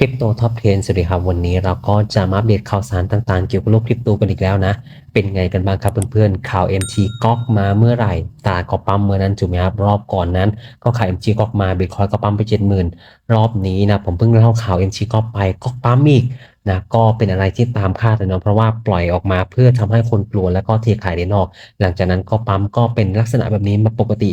คริปโตท็อปเทนสวัสดีครับ วันนี้เราก็จะมาอัปเดตข่าวสารต่างๆ เกี่ยวกับโลกคริปโตกันอีกแล้วนะ เป็นไงกันบ้างครับเพื่อนๆข่าว MT ก๊อกมาเมื่อไหร่ตลาดก็ปั๊มเมื่อนั้นถูกไหมครับรอบก่อนนั้น ก็ขาย MT ก๊อกมาบิตคอยก็ปั๊มไป 70,000 รอบนี้นะผมเพิ่งเล่าข่าว MT ก๊อกไปก็ปั๊มอีกนะก็เป็นอะไรที่ตามคาดเลยเนาะเพราะว่าปล่อยออกมาเพื่อทำให้คนกลัวแล้วก็เทขายในนอก หลังจากนั้นก็ปั๊มก็เป็นลักษณะแบบนี้มาปกติ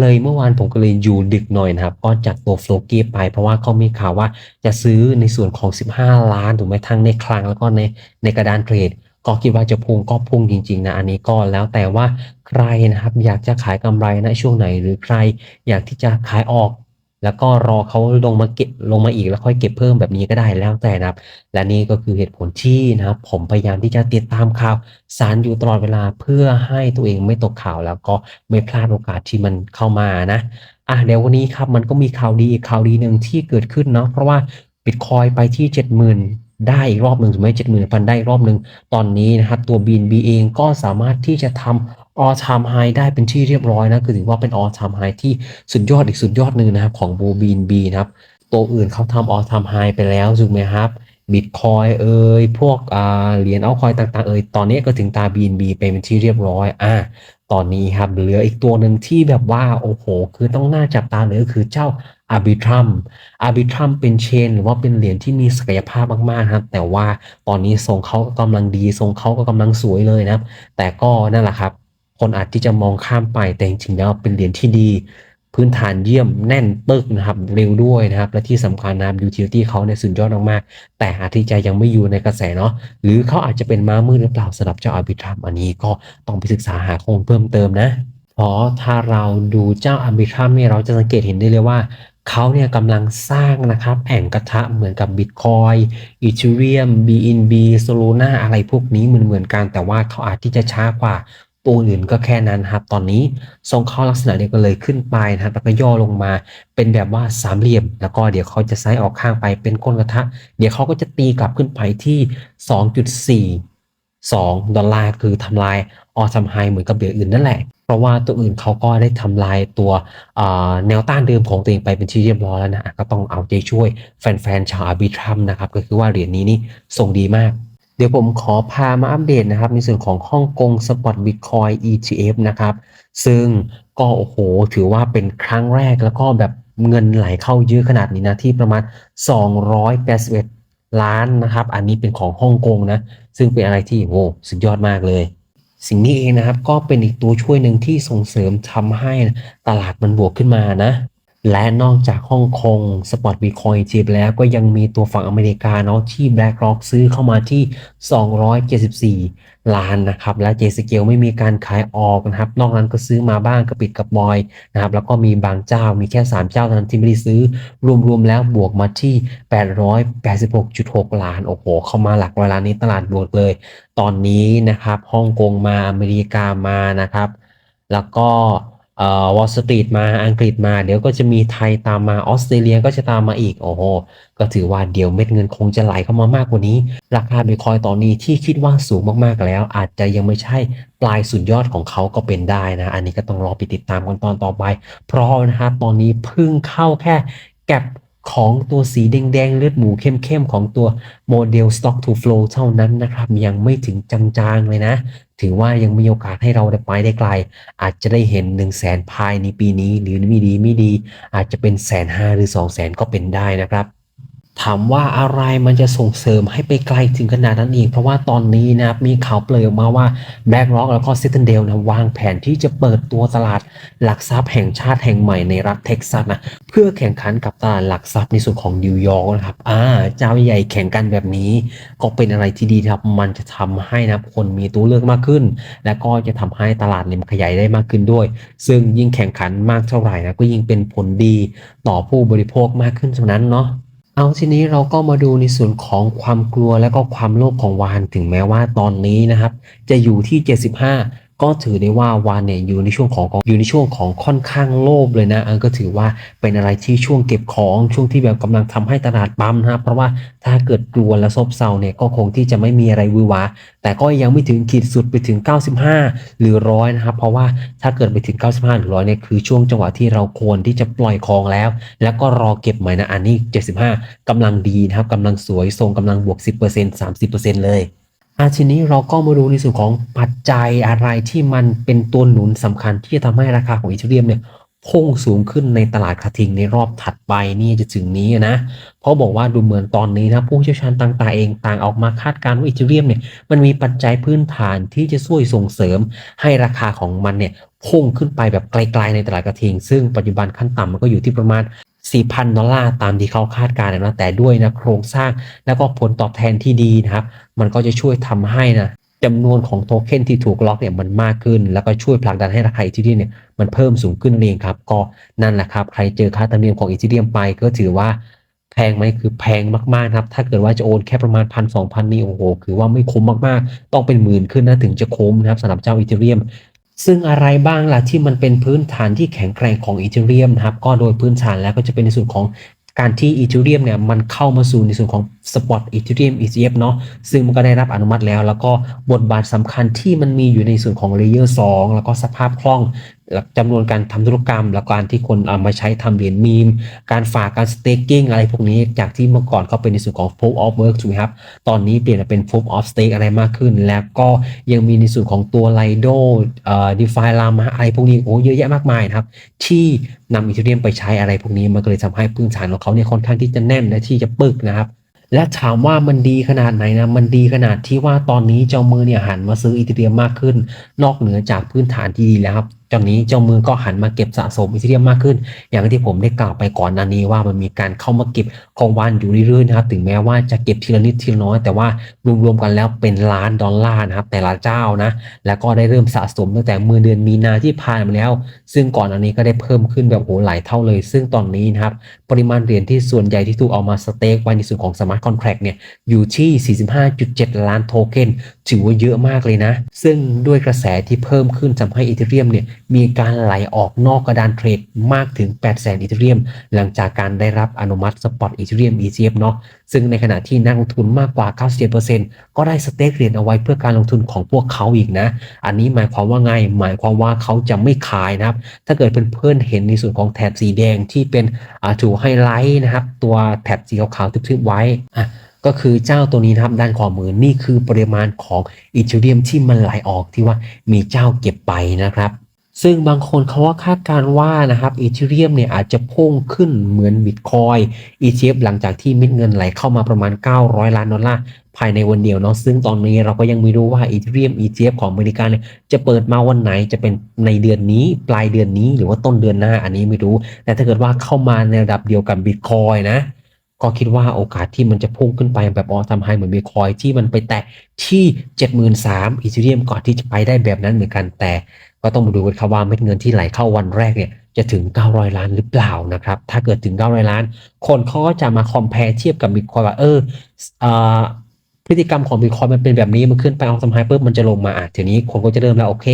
เลยเมื่อวานผมก็เลยอยู่ดึกหน่อยนะครับ ก็จากตัวโฟลกี้ไป เพราะว่าเขามีข่าวว่าจะซื้อในส่วนของ 15 ล้านถูกไหมทั้งในคลังแล้วก็ในในกระดานเทรด ก็คิดว่าจะพุ่งก็พุ่งจริง ๆ นะ อันนี้ก็แล้วแต่ว่าใครนะครับ อยากจะขายกำไรณช่วงไหน หรือใครอยากที่จะขายออก แล้วก็รอเขาลงมาเก็บลงมาอีกแล้วค่อยเก็บเพิ่มแบบนี้ก็ได้แล้วแต่นะครับ และนี่ก็คือเหตุผลที่นะครับ ผมพยายามที่จะติดตามข่าวสารอยู่ตลอดเวลาเพื่อให้ตัวเองไม่ตกข่าวแล้วก็ไม่พลาดโอกาสที่มันเข้ามานะอะเดี๋ยววันนี้ครับมันก็มีข่าวดีข่าวดีหนึ่งที่เกิดขึ้นเนาะเพราะว่าบิตคอยไปที่ 70,000 ได้อีกรอบหนึ่งถูกไหมเจ็ดหมื่นพันได้อีกรอบหนึ่งตอนนี้นะครับตัว BNB เองก็สามารถที่จะทำ all time high ได้เป็นที่เรียบร้อยนะคือถือว่าเป็น all time high ที่สุดยอดอีกสุดยอดหนึ่งนะครับของ BNB นะครับตัวอื่นเขาทำ all time high ไปแล้วถูกไหมครับบิตคอยเอ่ยพวกเหรียญเอาคอยต่างๆเอ่ยตอนนี้ก็ถึงตา BNB ไปเป็นที่เรียบร้อยอะตอนนี้ครับเหลืออีกตัวหนึ่งที่แบบว่าโอ้โห คือต้องน่าจับตาเลยก็คือเจ้า Arbitrum Arbitrum เป็นเชน หรือว่าเป็นเหรียญที่มีศักยภาพมากๆครับแต่ว่าตอนนี้ทรงเขาก็กำลังดี ทรงเขาก็กำลังสวยเลยนะแต่ก็นั่นแหละครับ คนอาจที่จะมองข้ามไปแต่จริงๆแล้วเป็นเหรียญที่ดี พื้นฐานเยี่ยมแน่นปึกนะครับเร็วด้วยนะครับ และที่สำคัญนะครับ utility เขาในสุดยอดมากๆแต่อาจที่จะยังไม่อยู่ในกระแสเนาะหรือเขาอาจจะเป็นม้ามืดหรือเปล่าสำหรับเจ้า Arbitrum อันนี้ก็ต้องไปศึกษาหาข้อมูลเพิ่มเติมนะเพราะถ้าเราดูเจ้า Arbitrum เนี่ยเราจะสังเกตเห็นได้เลยว่า เขาเนี่ยกำลังสร้างนะครับแอ่งกระทะเหมือนกับ Bitcoin Ethereum BNB Solana อะไรพวกนี้เหมือนเหมือนๆกันแต่ว่าเขาอาจที่จะช้ากว่าตัวอื่นก็แค่นั้นครับตอนนี้ทรงเข้าลักษณะเดียวกันเลยขึ้นไปนะครับแล้วก็ย่อลงมาเป็นแบบว่าสามเหลี่ยม แล้วก็เดี๋ยวเขาจะไซส์ออกข้างไปเป็นก้นกระทะ เดี๋ยวเขาก็จะตีกลับขึ้นไปที่ 2.4 2 ดอลลาร์คือทำลายออทำไฮเหมือนกับเหรียญอื่นนั่นแหละ เพราะว่าตัวอื่นเขาก็ได้ทำลายตัวแนวต้านเดิมของตัวเองไปเป็นที่เรียบร้อยแล้วนะก็ต้องเอาใจช่วยแฟนๆชาวอาร์บิทรัมนะครับก็คือว่าเหรียญนี้นี่ส่งดีมากเดี๋ยวผมขอพามาอัปเดตนะครับในส่วนของฮ่องกงสปอตบิตคอย ETF นะครับ ซึ่งก็โอ้โห ถือว่าเป็นครั้งแรกแล้วก็แบบเงินไหลเข้าเยอะขนาดนี้นะที่ประมาณ 281 ล้านนะครับ อันนี้เป็นของฮ่องกงนะ ซึ่งเป็นอะไรที่โอ้สุดยอดมากเลย สิ่งนี้เองนะครับ ก็เป็นอีกตัวช่วยหนึ่งที่ส่งเสริมทำให้ตลาดมันบวกขึ้นมานะ และนอกจากฮ่องกงสปอตบิตคอยจีบแล้วก็ยังมีตัวฝั่งอเมริกาเนาะที่ BlackRock ซื้อเข้ามาที่ 274 ล้านนะครับ และ J Scale ไม่มีการขายออกนะครับ นอกนั้นก็ซื้อมาบ้างกระปิดกระบอยนะครับ แล้วก็มีบางเจ้ามีแค่ 3 เจ้าเท่านั้นที่ไม่ได้ซื้อรวมๆแล้วบวกมาที่ 886.6 ล้าน โอ้โห เข้ามาหลักร้อยล้านนี้ตลาดบวกเลย ตอนนี้นะครับฮ่องกงมาอเมริกามานะครับ แล้วก็ วอลสตรีทมาอังกฤษมา เดี๋ยวก็จะมีไทยตามมาออสเตรเลียก็จะตามมาอีก โอ้โห ก็ถือว่าเดี๋ยวเม็ดเงินคงจะไหลเข้ามามากกว่านี้ ราคาบิตคอยตอนนี้ที่คิดว่าสูงมากๆแล้ว อาจจะยังไม่ใช่ปลายสุดยอดของเขาก็เป็นได้นะ อันนี้ก็ต้องรอไปติดตามกันตอนต่อไป เพราะนะครับตอนนี้เพิ่งเข้าแค่แก็บ ของตัวสีแดงๆ เลือดหมูเข้มๆ ของตัวโมเดล Stock to Flow เท่านั้นนะครับ ยังไม่ถึงจางๆ เลยนะ ถือว่ายังมีโอกาสให้เราได้ไปได้ไกล อาจจะได้เห็น 1 0 0 0 0แสนภายในปีนี้ หรือไม่ดีไม่ดี อาจจะเป็นแสนห้าหรือ2 0 0แสนก็เป็นได้นะครับ ถามว่าอะไรมันจะส่งเสริมให้ไปไกลถึงขนาดนั้นอีก เพราะว่าตอนนี้นะมีข่าวเปลยออกมาว่า BlackRock แล้วก็ Citadel นะวางแผนที่จะเปิดตัวตลาดหลักทรัพย์แห่งชาติแห่งใหม่ในรัฐเท็กซัสนะเพื่อแข่งขันกับตลาดหลักทรัพย์ในส่วนของนิวยอร์กนะครับอ่าเจ้าใหญ่แข่งกันแบบนี้ ก็เป็นอะไรที่ดีครับมันจะทำให้นะคนมีตัวเลือกมากขึ้น และก็จะทำให้ตลาดเนี่ยมันขยายได้มากขึ้นด้วย ซึ่งยิ่งแข่งขันมากเท่าไหร่นะก็ยิ่งเป็นผลดีต่อผู้บริโภคมากขึ้นเท่านั้นเนาะ เอาทีนี้เราก็มาดูในส่วนของความกลัวและก็ความโลภของวานถึงแม้ว่าตอนนี้นะครับ จะอยู่ที่ 75 ก็ถือได้ว่าวานเนี่ยอยู่ในช่วงของอยู่ในช่วงของค่อนข้างโลภเลยนะเออก็ถือว่าเป็นอะไรที่ช่วงเก็บของช่วงที่แบบกำลังทำให้ตลาดปั๊มนะครับเพราะว่าถ้าเกิดกลัวและซบเซาเนี่ยก็คงที่จะไม่มีอะไรวือวาแต่ก็ยังไม่ถึงขีดสุดไปถึง 95 หรือร้อยนะครับ เพราะว่าถ้าเกิดไปถึง 95 หรือร้อยเนี่ยคือช่วงจังหวะที่เราควรที่จะปล่อยของแล้ว แล้วก็รอเก็บใหม่นะอันนี้ 75กำลังดีนะครับกำลังสวยทรงกำลังบวก 10% 30%เลย อาทีนี้เราก็มาดูในส่วนของปัจจัยอะไรที่มันเป็นตัวหนุนสำคัญที่จะทำให้ราคาของอีเทเรียมเนี่ยพุ่งสูงขึ้นในตลาดคาทิงในรอบถัดไปนี่จะถึงนี้นะเพราะบอกว่าดูเหมือนตอนนี้นะผู้เชี่ยวชาญต่างๆเองต่างออกมาคาดการณ์ว่าอีเทเรียมเนี่ยมันมีปัจจัยพื้นฐานที่จะช่วยส่งเสริมให้ราคาของมันเนี่ยพุ่งขึ้นไปแบบไกลๆในตลาดกระทิง ซึ่งปัจจุบันขั้นต่ำมันก็อยู่ที่ประมาณ 4,000 ดอลลาร์ตามที่เขาคาดการณ์นะแต่ด้วยนะโครงสร้างแล้วก็ผลตอบแทนที่ดีนะครับ มันก็จะช่วยทำให้นะจำนวนของโทเค็นที่ถูกล็อกเนี่ยมันมากขึ้น แล้วก็ช่วยผลักดันให้ราคาอีทีเรียมเนี่ยมันเพิ่มสูงขึ้นเองครับ ก็นั่นแหละครับ ใครเจอค่าธรรมเนียมของอีทีเรียมไปก็ถือว่าแพงไหมคือแพงมากๆครับ ถ้าเกิดว่าจะโอนแค่ประมาณพันสองพันนี่โอ้โหคือว่าไม่คุ้มมากๆ ต้องเป็นหมื่นขึ้นนะถึงจะคุ้มนะครับสำหรับเจ้าอีทีเรียม ซึ่งอะไรบ้างล่ะที่มันเป็นพื้นฐานที่แข็งแกร่งของอีเทเรียมนะครับ ก็โดยพื้นฐานแล้วก็จะเป็นในส่วนของการที่อีเทเรียมเนี่ยมันเข้ามาสู่ในส่วนของสปอตอีเทเรียมอีซีเนาะซึ่งมันก็ได้รับอนุมัติแล้ว แล้วก็บทบาทสำคัญที่มันมีอยู่ในส่วนของเลเยอร์2แล้วก็สภาพคล่อง จำนวนการทำธุรกรรมแล้วการที่คนเอามาใช้ทำเหรียญมีม การฝากการสเต็กกิ้งอะไรพวกนี้ จากที่เมื่อก่อนเขาเป็นในส่วนของ proof of work ถูกไหมครับ ตอนนี้เปลี่ยนมาเป็น proof of stake อะไรมากขึ้น แล้วก็ยังมีในส่วนของตัว Lido เอ่อ DeFi Llama อะไรพวกนี้โอ้เยอะแยะมากมายนะครับ ที่นำอีเทเรียมไปใช้อะไรพวกนี้มันก็เลยทำให้พื้นฐานของเขาเนี่ยค่อนข้างที่จะแน่นและที่จะปึกนะครับและถามว่ามันดีขนาดไหนนะ มันดีขนาดที่ว่าตอนนี้เจ้ามือเนี่ยหันมาซื้ออีเทเรียมมากขึ้น นอกเหนือจากพื้นฐานที่ดีแล้วครับตอนนี้เจ้ามือก็หันมาเก็บสะสมอีเทเรียมมากขึ้น อย่างที่ผมได้กล่าวไปก่อนหน้านี้ว่ามันมีการเข้ามาเก็บของวันอยู่เรื่อยๆนะครับ ถึงแม้ว่าจะเก็บทีละนิดทีละน้อย แต่ว่ารวมๆกันแล้วเป็นล้านดอลลาร์นะครับ แต่ละเจ้านะ แล้วก็ได้เริ่มสะสมตั้งแต่เมื่อเดือนมีนาที่ผ่านมาแล้ว ซึ่งก่อนอันนี้ก็ได้เพิ่มขึ้นแบบโอ้หลายเท่าเลย ซึ่งตอนนี้นะครับปริมาณเหรียญที่ส่วนใหญ่ที่ถูกเอามาสเต็กไว้ในส่วนของสมาร์ทคอนแท็กเนี่ยอยู่ที่ 45.7 ล้านโทเค็นถือว่าเยอะมากเลยนะ ซึ่งด้วยกระแสที่เพิ่มขึ้นทำให้อีเทเรียมเนี่ยมีการไหลออกนอกกระดานเทรดมากถึง 8 0 0 0 0อีเทเรียม หลังจากการได้รับอนุมัติสปอตอีเทเรียม ETF เนาะซึ่งในขณะที่นักลงทุนมากกว่า 97%ก็ได้สเต็กเหรียญเอาไว้เพื่อการลงทุนของพวกเขาอีกนะ อันนี้หมายความว่าไง หมายความว่าเขาจะไม่ขายนะครับ ถ้าเกิดเพื่อนๆเห็นในส่วนของแถบสีแดงที่เป็นถูไฮไลท์นะครับ ตัวแถบสีขาวๆทึบๆไว้อะก็คือเจ้าตัวนี้นะครับด้านขวามือนี่คือปริมาณของอีเทเรียมที่มันไหลออกที่ว่ามีเจ้าเก็บไปนะครับ ซึ่งบางคนเขาว่าคาดการว่านะครับอีเทเรียมเนี่ยอาจจะพุ่งขึ้นเหมือนบิตคอย ETF หลังจากที่มิดเงินไหลเข้ามาประมาณ 900 ล้านดอลลาร์ภายในวันเดียวเนาะซึ่งตอนนี้เราก็ยังไม่รู้ว่าอีเทเรียม ETF ของอเมริกาเนี่ยจะเปิดมาวันไหนจะเป็นในเดือนนี้ปลายเดือนนี้หรือว่าต้นเดือนหน้าอันนี้ไม่รู้ แต่ถ้าเกิดว่าเข้ามาในระดับเดียวกับบิตคอยนะ ก็คิดว่าโอกาสที่มันจะพุ่งขึ้นไปแบบออทำไฮเหมือนบิตคอยที่มันไปแตะที่ 73,000อีเทเรียมก่อนที่จะไปได้แบบนั้นเหมือนกันแต่ ก็ต้องมาดูกันครับว่าเม็ดเงินที่ไหลเข้าวันแรกเนี่ยจะถึง 900 ล้านหรือเปล่านะครับ ถ้าเกิดถึง 900 ล้าน คนเขาก็จะมาคอมเพลเทียบกับบิตคอยว่าเออพฤติกรรมของบิตคอยมันเป็นแบบนี้มันขึ้นไปเอาทำไฮปุ๊บมันจะลงมาอะทีนี้คนก็จะเริ่มแล้วโอเค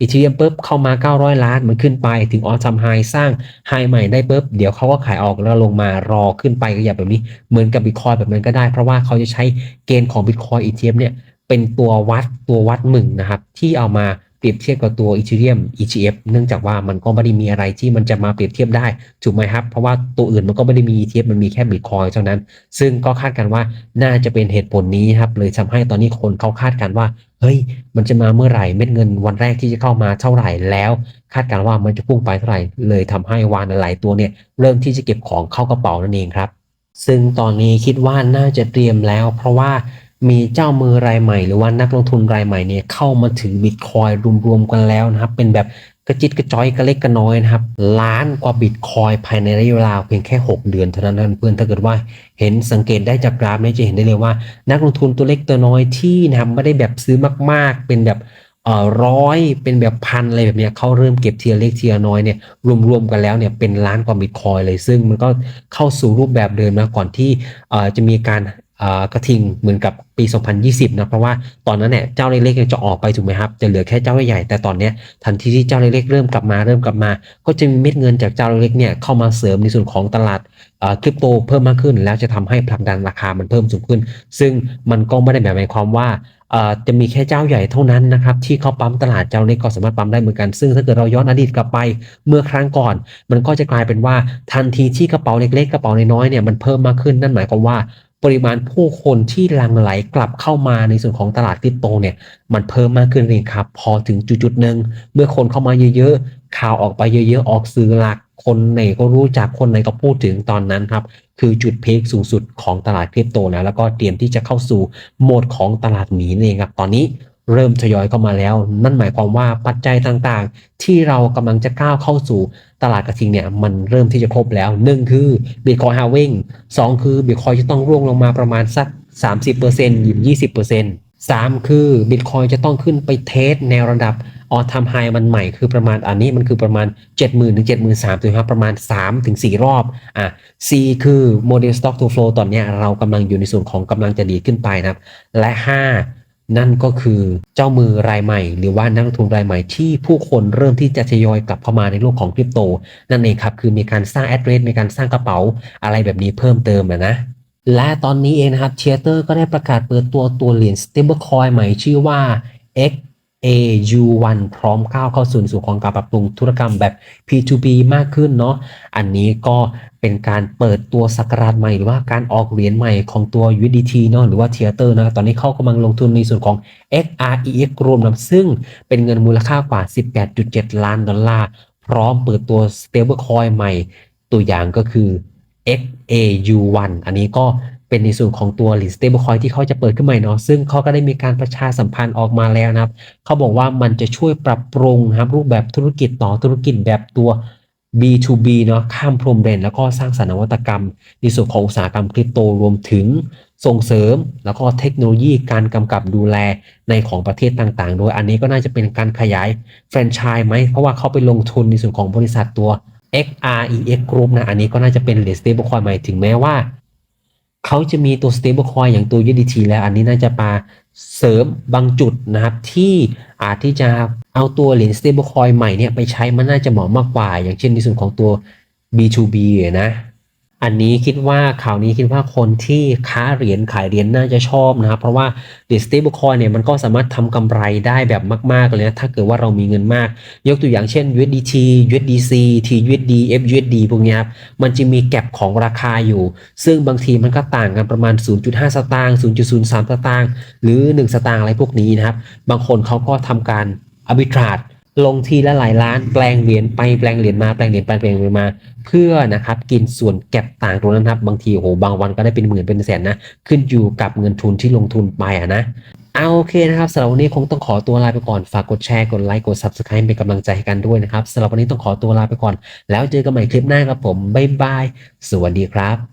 อีเทเรียมปุ๊บเข้ามา 900 ล้านมันขึ้นไปถึงออทำไฮสร้างไฮใหม่ได้ปุ๊บเดี๋ยวเขาก็ขายออกแล้วลงมารอขึ้นไปก็อย่างแบบนี้ เหมือนกับบิตคอยแบบนั้นก็ได้ เพราะว่าเขาจะใช้เกณฑ์ของบิตคอยอีเทียมเนี่ยเป็นตัววัดตัววัดหมึ่งนะครับที่เอามา เปรียบเทียบกับตัว Ethereum ETF เนื่องจากว่ามันก็ไม่ได้มีอะไรที่มันจะมาเปรียบเทียบได้ถูกไหมครับ เพราะว่าตัวอื่นมันก็ไม่ได้มี ETF มันมีแค่ Bitcoin เท่านั้น ซึ่งก็คาดกันว่าน่าจะเป็นเหตุผลนี้ครับเลยทำให้ตอนนี้คนเขาคาดกันว่าเฮ้ยมันจะมาเมื่อไหร่เม็ดเงินวันแรกที่จะเข้ามาเท่าไหร่แล้ว คาดการว่ามันจะพุ่งไปเท่าไหร่เลยทำให้วานหลายตัวเนี่ยเริ่มที่จะเก็บของเข้ากระเป๋านั่นเองครับ ซึ่งตอนนี้คิดว่าน่าจะเตรียมแล้ว เพราะว่า มีเจ้ามือรายใหม่หรือว่านักลงทุนรายใหม่เนี่ยเข้ามาถือบิตคอยรวมๆกันแล้วนะครับ เป็นแบบกระจิตกระจอยกระเล็กกระน้อยนะครับ ล้านกว่าบิตคอยภายในระยะเวลาเพียงแค่ 6 เดือนเท่านั้นเพื่อนถ้าเกิดว่าเห็นสังเกตได้จากกราฟนี้จะเห็นได้เลยว่า นักลงทุนตัวเล็กตัวน้อยที่นะครับไม่ได้แบบซื้อมาก ๆ เป็นแบบเอ่อร้อยเป็นแบบพันอะไรแบบเนี้ยเขาเริ่มเก็บเทียเล็กเทียน้อยเนี่ยรวมๆกันแล้วเนี่ยเป็นล้านกว่าบิตคอยเลย ซึ่งมันก็เข้าสู่รูปแบบเดิมนะก่อนที่เอ่อจะมีการ กระทิงเหมือนกับปี 2020นะเพราะว่าตอนนั้นเนี่ยเจ้าเล็กๆยังจะออกไปถูกไหมครับจะเหลือแค่เจ้าใหญ่ๆแต่ตอนเนี้ยทันทีที่เจ้าเล็กๆเริ่มกลับมาเริ่มกลับมา ก็จะมีเม็ดเงินจากเจ้าเล็กๆเนี่ยเข้ามาเสริมในส่วนของตลาดคริปโตเพิ่มมากขึ้น แล้วจะทำให้ผลักดันราคามันเพิ่มสูงขึ้น ซึ่งมันก็ไม่ได้หมายความว่าจะมีแค่เจ้าใหญ่เท่านั้นนะครับที่เขาปั๊มตลาดเจ้าเล็กก็สามารถปั๊มได้เหมือนกัน ซึ่งถ้าเกิดเราย้อนอดีตกลับไปเมื่อครั้งก่อน มันก็จะกลายเป็นว่าทันทีที่กระเป๋าเล็กๆกระเป๋าน้อยๆเนี่ยมันเพิ่มมากขึ้นนั่นหมายความว่า ปริมาณผู้คนที่หลั่งไหลกลับเข้ามาในส่วนของตลาดคริปโตเนี่ยมันเพิ่มมากขึ้นเองครับ พอถึงจุดๆหนึ่งเมื่อคนเข้ามาเยอะๆ ข่าวออกไปเยอะๆ ออกสื่อหลัก คนไหนก็รู้จักคนไหนก็พูดถึงตอนนั้นครับ คือจุดเพกสูงสุดของตลาดคริปโตนะแล้วก็เตรียมที่จะเข้าสู่โหมดของตลาดหมีนั่นเองครับตอนนี้ เริ่มทยอยเข้ามาแล้ว นั่นหมายความว่าปัจจัยต่างๆ ที่เรากำลังจะก้าวเข้าสู่ตลาดกระทิงเนี่ยมันเริ่มที่จะครบแล้วหนึ่งคือ Bitcoin halving สองคือ Bitcoin จะต้องร่วงลงมาประมาณสัก 30%หรือ20%สามคือ Bitcoin จะต้องขึ้นไปเทสแนวระดับออทามไฮมันใหม่คือประมาณอันนี้มันคือประมาณ 70,000 ถึง 73,000ถูกไหมครับประมาณ 3 ถึง 4 รอบอะ C คือ Model Stock to Flow ตอนนี้เรากำลังอยู่ในส่วนของกำลังจะดีขึ้นไปนะครับ และ 5 นั่นก็คือเจ้ามือรายใหม่ หรือว่านักลงทุนรายใหม่ที่ผู้คนเริ่มที่จะทยอยกลับเข้ามาในโลกของคริปโต นั่นเองครับ คือมีการสร้างแอดเดรสมีการสร้างกระเป๋าอะไรแบบนี้เพิ่มเติมนะและตอนนี้เองนะครับเชียเตอร์ก็ได้ประกาศเปิดตัวตัวเหรียญ stablecoin ใหม่ชื่อว่า AU1 พร้อมก้าวเข้าสู่ในส่วนของการปรับปรุงธุรกรรมแบบ P2P มากขึ้นเนาะ อันนี้ก็เป็นการเปิดตัวสกราชใหม่หรือว่าการออกเหรียญใหม่ของตัว USDT เนาะหรือว่าเทียเตอร์นะตอนนี้เขากำลังลงทุนในส่วนของ XREX รวมนะซึ่งเป็นเงินมูลค่ากว่า 18.7 ล้านดอลลาร์ พร้อมเปิดตัว stablecoin ใหม่ ตัวอย่างก็คือ XAU1 อันนี้ก็ เป็นในส่วนของตัว l i n stablecoin ที่เขาจะเปิดขึ้นใหม่เนาะซึ่งเขาก็ได้มีการประชาสัมพันธ์ออกมาแล้วนะครับเขาบอกว่ามันจะช่วยปรับปรุงครับรูปแบบธุรกิจต่อธุรกิจแบบตัว B2B เนาะข้ามพรมแดนแล้วก็สร้างสรรค์นวัตกรรม ในส่วนของอุตสาหกรรมคริปโตรวมถึงส่งเสริม แล้วก็เทคโนโลยีการกำกับดูแลในของประเทศต่างๆ โดยอันนี้ก็น่าจะเป็นการขยายแฟรนไชส์ไหม เพราะว่าเขาไปลงทุนในส่วนของบริษัทตัว XREX Group นะ อันนี้ก็น่าจะเป็นเหรียญ stablecoin ใหม่ถึงแม้ว่า เขาจะมีตัว stablecoin อย่างตัว USDT แล้วอันนี้น่าจะมาเสริมบางจุดนะครับ ที่อาจที่จะเอาตัวเหรียญ stablecoin ใหม่เนี่ยไปใช้มันน่าจะเหมาะมากกว่า อย่างเช่นในส่วนของตัว B2B นะ อันนี้คิดว่าข่าวนี้คิดว่าคนที่ค้าเหรียญขายเหรียญน่าจะชอบนะครับ เพราะว่าเหรียญ stablecoin เนี่ยมันก็สามารถทำกำไรได้แบบมาก ๆ เลยนะ ถ้าเกิดว่าเรามีเงินมาก ยกตัวอย่างเช่น USDT USDC TUSD FUSD พวกเนี้ยครับ มันจะมีแก็บของราคาอยู่ ซึ่งบางทีมันก็ต่างกันประมาณ 0.5 สตางค์ 0.03 สตางค์ หรือ 1 สตางค์อะไรพวกนี้นะครับ บางคนเขาก็ทำการ arbitrage ลงทีละหลายล้านแปลงเหรียญไปแปลงเหรียญมาแปลงเหรียญไปแปลงเหรียญมา เพื่อนะครับกินส่วนแก็บต่างตรงนั้นครับบางทีโอ้โหบางวันก็ได้เป็นหมื่นเป็นแสนนะ ขึ้นอยู่กับเงินทุนที่ลงทุนไปอะนะเอาโอเคนะครับสำหรับวันนี้คงต้องขอตัวลาไปก่อนฝากกดแชร์กดไลค์กด subscribe เป็นกำลังใจให้กันด้วยนะครับสำหรับวันนี้ต้องขอตัวลาไปก่อน แล้วเจอกันใหม่คลิปหน้าครับผมบ๊ายบายสวัสดีครับ